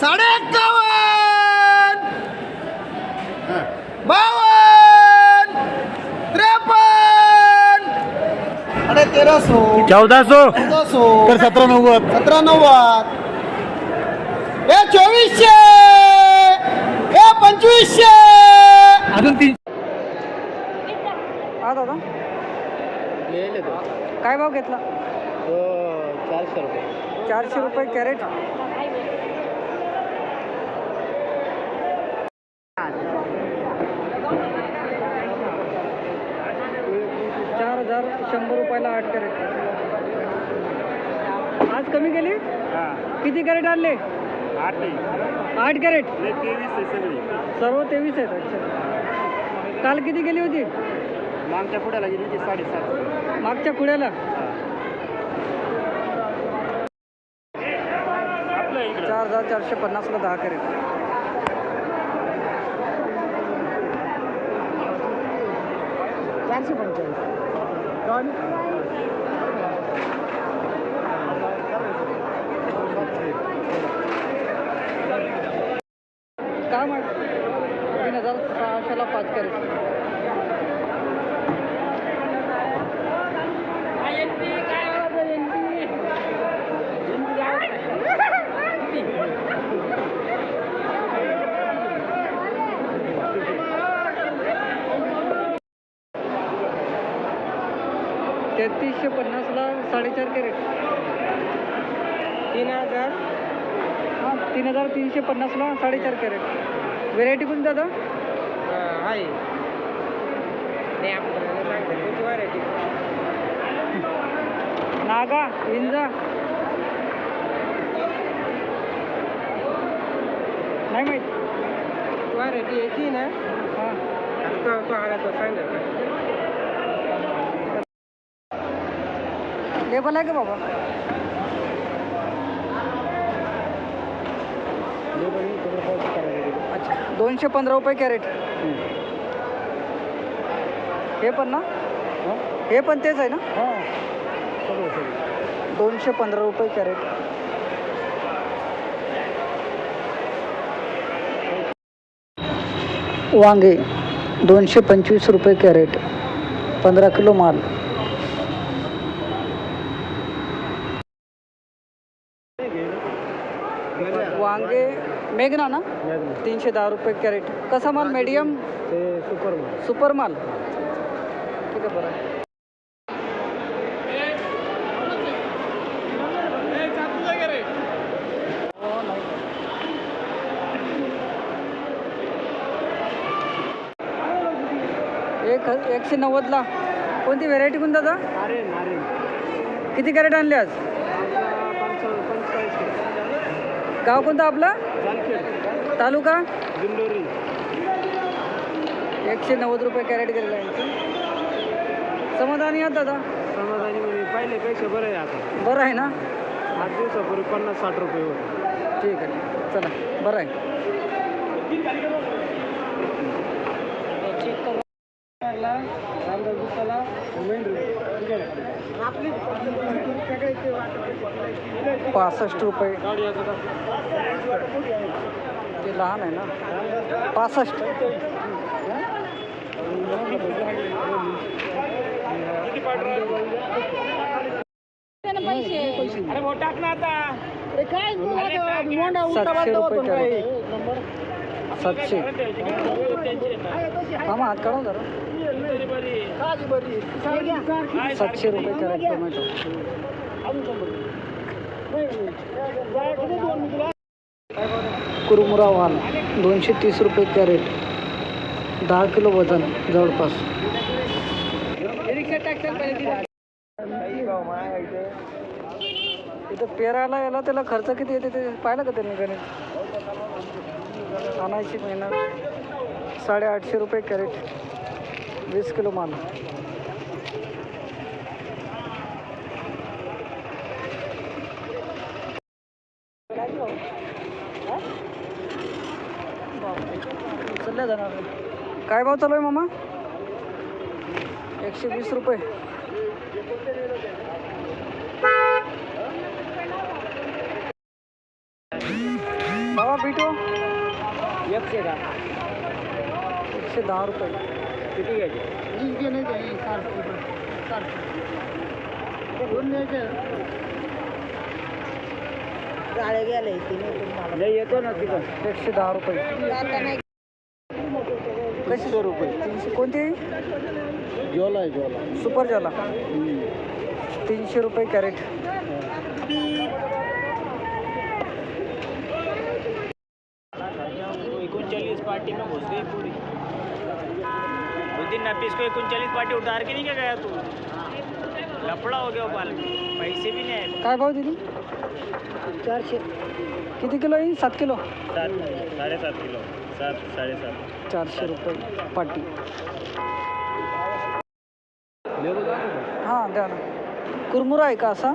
साडे एक्कावन्न बावन्न! त्रेपन्न! साडे तेराशे चौदा सो चौदाशे तर सतरा नव्वद सतरा नव्वद हे चोवीसशे! हे पंचवीसशे! अजून तीन हा दादा. काय भाव घेतला? चारशे रुपये. चारशे रुपये कॅरेट चार हजार शंभर रुपयाला आठ कॅरेट. आज कमी केली? किती कॅरेट आणले? आठ कॅरेट? सर्व तेवीस आहेत अच्छा. काल किती गेली होती? मागच्या पुढ्याला गेली होती साडेसात. मागच्या पुढ्याला? चार हजार चारशे पन्नासला दहा कॅरेट. चारशे पंचेचाळीस. काय म्हण? तीन हजार सहाशेला पाच करायचं तेहतीसशे पन्नासला साडेचार कॅरेट. तीन हजार? हां तीन हजार तीनशे पन्नासला साडेचार कॅरेट. व्हेरायटी कोणती दादा? आहे. नाही आपल्याला सांगते कोणती व्हरायटी नागा इंजा नाही माहीत. व्हरायटी याची ना? हां. तो तो आला तो सांगेल लेबल आहे का बाबा? अच्छा दोनशे पंधरा रुपये कॅरेट. हे पण ना? हे पण तेच आहे ना? दोनशे पंधरा रुपये कॅरेट. वांगे दोनशे पंचवीस रुपये कॅरेट पंधरा किलो माल वांगे मेघना ना तीनशे दहा रुपये कॅरेट. कसा माल? मीडियम ते सुपर माल. सुपर माल. ठीक आहे बरं. एक एकशे नव्वदला. कोणती व्हेरायटी कोण दादा? नारे किती कॅरेट आणले आज? गाव कोणतं आपलं? तालुका? दिंडोरी. एकशे नव्वद रुपये कॅरेट गेलेलं आहे यांचं समाधानी आहात दादा? समाधानी म्हणजे पहिल्यापेक्षा बरं आहे आता. बरं आहे ना? आठ दिवसापूर्वी पन्नास साठ रुपये होते. ठीक आहे. चला बरं आहे. पासष्ट रुपये ते लहान आहे ना पासष्ट सातशे रुपये सातशे मामा हात काढा जरा सातशे रुपये कॅरेट टोमॅटो. कुरमुरा वाल दोनशे तीस रुपये कॅरेट. दहा किलो वजन जवळपास. इथं पेरायला यायला त्याला खर्च किती येते ते पाहिलं का त्यांनी गणित? आणायची मेहनत. साडेआठशे रुपये कॅरेट. वीस किलो माल. उचलल्या जाणार काय भाव चालू आहे मामा? एकशे वीस रुपये. बाबा बिटो एकशे का एकशे दहा रुपये किती घ्यायचे नाही येतो ना तिथं एकशे दहा रुपये कशी रुपये तीनशे कोणती जोला आहे जोला सुपर जाला तीनशे रुपये कॅरेट। उनचालीस पार्टी में घुस गई पूरी। नफीस को उनचालीस पार्टी उतार के नहीं क्या गया तू? लफड़ा हो गया वो बाल। पैसे भी नहीं आए। काय भाव दिली चारशे। किती किलो येईल सात किलो? सात साडेसात किलो। सात साडेसात। चारशे रुपये पाटी हाँ द्या ना. कुरमुरा आहे का असा?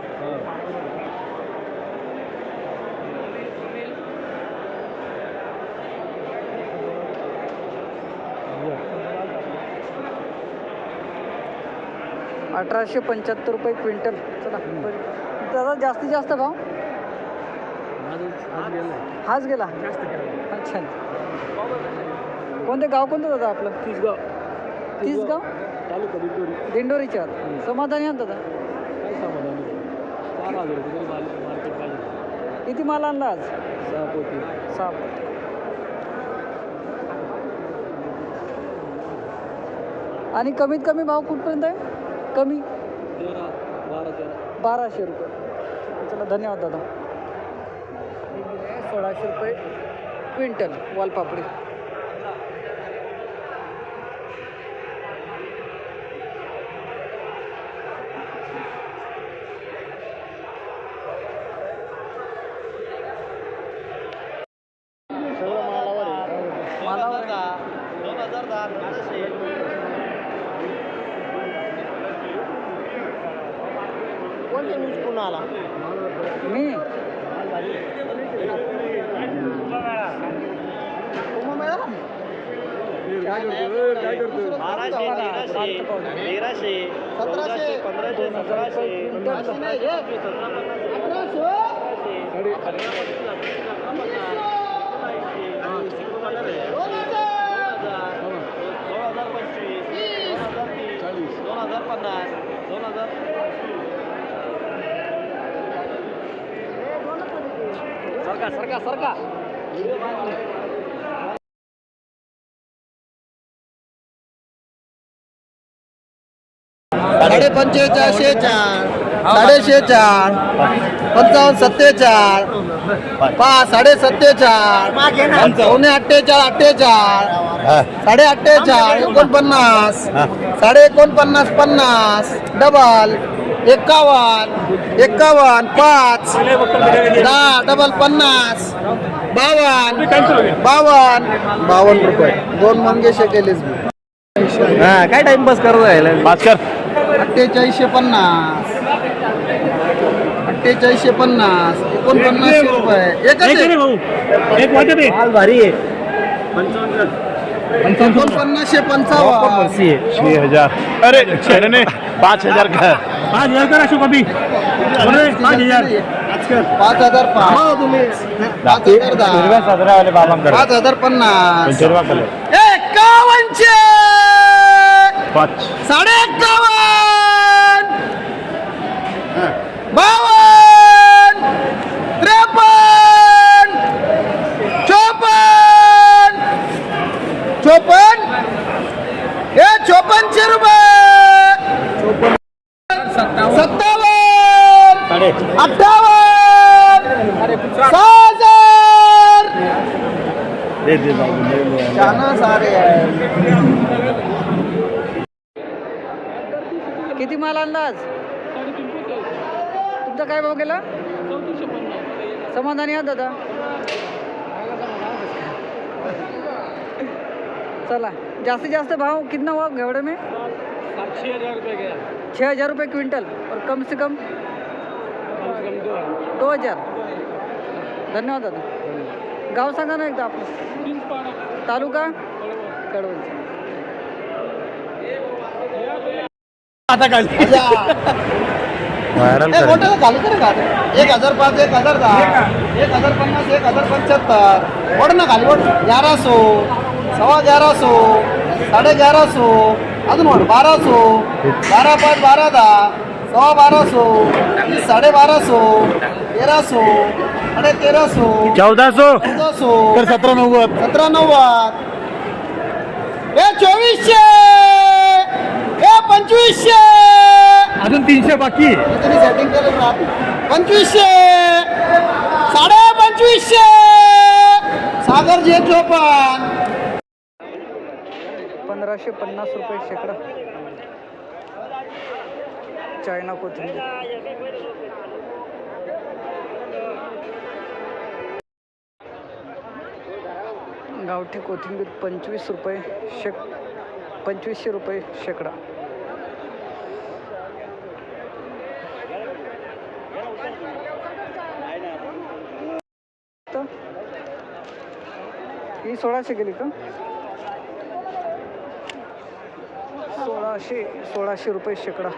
अठराशे पंच्याहत्तर रुपये क्विंटल. चला. दादा जास्तीत जास्त भाव? हाच गेला. अच्छा. कोणते गाव कोणतं दादा आपलं? तीसगाव. तीस गाव तालुका दिंडोरी. दिंडोरीच्या. समाधानी आहात दादा? किती माल आणला आज? सहा सहा. आणि कमीत कमी भाव कुठपर्यंत आहे? कमी? बाराशे रुपये. चला धन्यवाद दादा. सोळाशे रुपये क्विंटल वालपापडी. मालावर. दोन हजार दहा. पुन्हा आला. मी? बाराशे तेराशे सतराशे पंधराशे सतराशे दोन हजार पन्नास दोन हजार सरका सरका सरका साडे पंचेचाळीसशे चार. साडेशे चार. पंचावन्न सत्तेचाळ. पाच साडे सत्तेचाळ पावणे अठ्ठेचाळ अठ्ठेचाळ. साडे अठ्ठेचाळ एकोणपन्नास. साडे एकोणपन्नास पन्नास. डबल. एक्कावन्न एक्कावन्न पाच दहा डबल पन्नास बावन्न बावन्न. बावन्न रुपये. दोन मंगेशे केलेच मी. हा काय टाइमपास करत राहिला? भास्कर अठ्ठेचाळीसशे पन्नास. अठ्ठेचाळीसशे पन्नास. एकोणपन्नासशे रुपये. एकच. माल भारी आहे. एकोणपन्नासशे पंचावन्न. छह हजार अरे छह पाँच हजार का पाच हजार करा कमी पाच हजार. पाच हजार पाच. पाच हजार दहा. सतरा वाले बाबा पाच हजार पन्नास. पाँच. साडे एक्कावन्न बावन्न त्रेपन्न चोपन्न चोपन्न हे चोपन्नशे रुपये सत्तावन्न अठ्ठावन्न! किती माल आज? तुमचा काय भाव गेला? समाधानी आहात दादा? चला जास्तीत जास्त भाव कितना हुआ घेवड़े में? छह हजार रुपये छः हजार रुपये क्विंटल और कम से कम दो हजार. धन्यवाद दादा. गाव सांगा ना एकदा आपलं. तालुका? कळवण आता काय मोठं करे का एक हजार पाच एक हजार दहा. एक हजार पन्नास एक हजार पंच्याहत्तर. वड ना खाली वड ग्यारह सौ सव्वा ग्यारह सौ साडे ग्यारह सौ अजून वड बारा सौ बारा पाच बारा दहा. सव्वा बारा सौ तीस साडे बारा सौ तेरा सौ साडे तेरा सौ चौदा सौ चौदा सौ तर सतरा नव्वद. सतरा नव्वद. ए चोवीसशे. ए पंचवीसशे. अजून तीनशे बाकी. केलं पंचवीसशे. साडे पंचवीसशे. सागर जे चोपन पंधराशे पन्नास रुपये शेकडा. चायना कोथिंबीर गावठी कोथिंबीर पंचवीस रुपये शेक पंचवीसशे रुपये शेकडा. ही सोळाशे गेली का? सोळाशे सोळाशे रुपये शेकडा.